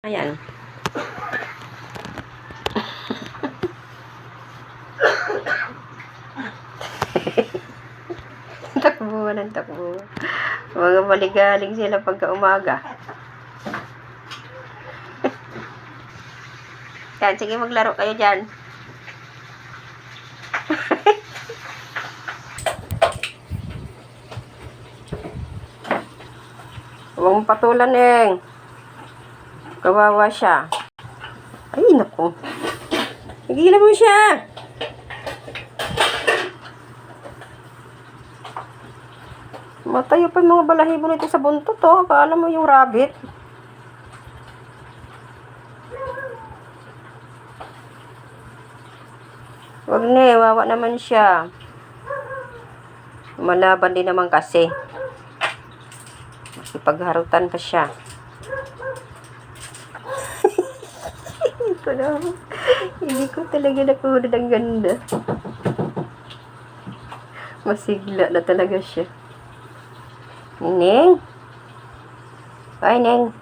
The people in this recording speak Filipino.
Ayan. takbo ng takbo. Mga maligaling sila pagka umaga. Yan, sige maglaro kayo dyan. Huwag patulan, Eng. Kawawa siya. Ay, naku. Nagilan mo siya. Matayo pa yung mga balahibo nito sa buntot, oh. Akala mo yung rabbit. Wag na eh, wawa naman siya. Malaban din naman kasi. Makipagharutan pa siya. Hindi ko na. Hindi ko talaga nakuha ng ganda. Masigla na talaga siya. Neng? Ay, Neng.